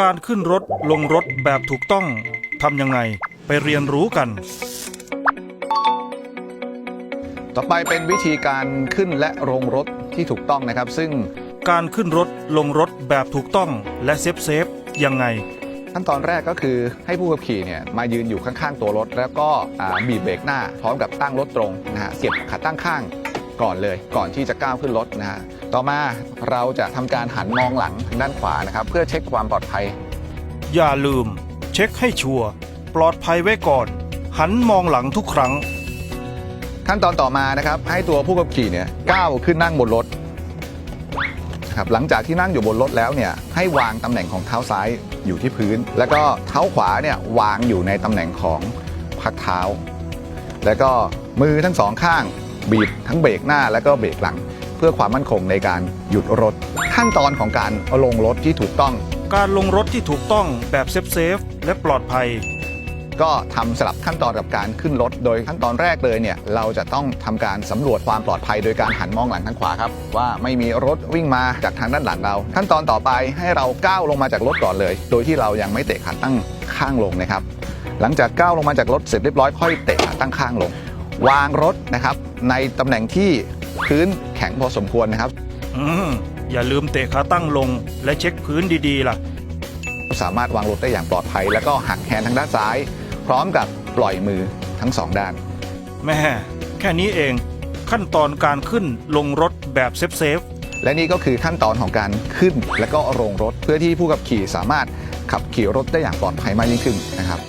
การขึ้นรถลงรถแบบถูกต้องทำยังไงไปเรียนรู้กัน ต่อไปเป็นวิธีการขึ้นและลงรถที่ถูกต้องนะครับ ซึ่งการขึ้นรถลงรถแบบถูกต้องและเซฟเซฟยังไงขั้นตอนแรกก็คือให้ผู้ขับขี่เนี่ยมายืนอยู่ข้างๆตัวรถ แล้วก็อ่าบีบเบรกหน้า พร้อมกับตั้งรถตรงนะฮะเก็บขาตั้งข้าง ก่อนเลยก่อนที่จะก้าวขึ้นรถนะฮะต่อมาเราจะทำการหันมองหลังทางด้านขวานะครับ เพื่อเช็คความปลอดภัย อย่าลืม เช็คให้ชัวร์ปลอดภัยไว้ก่อน หันมองหลังทุกครั้ง ขั้นตอนต่อมานะครับ ให้ตัวผู้ขับขี่เนี่ยก้าวขึ้นนั่งบนรถครับหลังจากที่นั่งอยู่บนรถแล้วเนี่ยให้วางตำแหน่งของเท้าซ้ายอยู่ที่พื้น แล้วก็เท้าขวาเนี่ยวางอยู่ในตำแหน่งของพักเท้า แล้วก็มือทั้งสองข้าง บีบทั้งเบรกหน้าแล้วก็เบรกหลัง เพื่อความมั่นคงในการหยุดรถ ขั้นตอนของการลงรถที่ถูกต้อง การลงรถที่ถูกต้องแบบเซฟเซฟและปลอดภัย ก็ทำสลับขั้นตอนกับการขึ้นรถ โดยขั้นตอนแรกเลยเนี่ยเราจะต้องทำการสำรวจความปลอดภัย โดยการหันมองหลังทางขวาครับ ว่าไม่มีรถวิ่งมาจากทางด้านหลังเรา ขั้นตอนต่อไปให้เราก้าวลงมาจากรถก่อนเลย โดยที่เรายังไม่เตะขาตั้งข้างลงนะครับหลังจากก้าวลงมาจากรถเสร็จเรียบร้อยค่อยเตะขาตั้งข้างลง วางรถนะครับ ในตำแหน่งที่พื้นแข็งพอสมควรนะครับ อืมอย่าลืมเตะขาตั้งลงและเช็คพื้นดีๆล่ะ สามารถวางรถได้อย่างปลอดภัย แล้วก็หักแขนทางด้านซ้าย พร้อมกับปล่อยมือทั้งสองด้าน แม่แค่นี้เองขั้นตอนการขึ้นลงรถแบบเซฟเซฟและนี่ก็คือขั้นตอนของการขึ้นและก็ลงรถ เพื่อที่ผู้ขับขี่สามารถขับขี่รถได้อย่างปลอดภัยมากยิ่งขึ้นนะครับ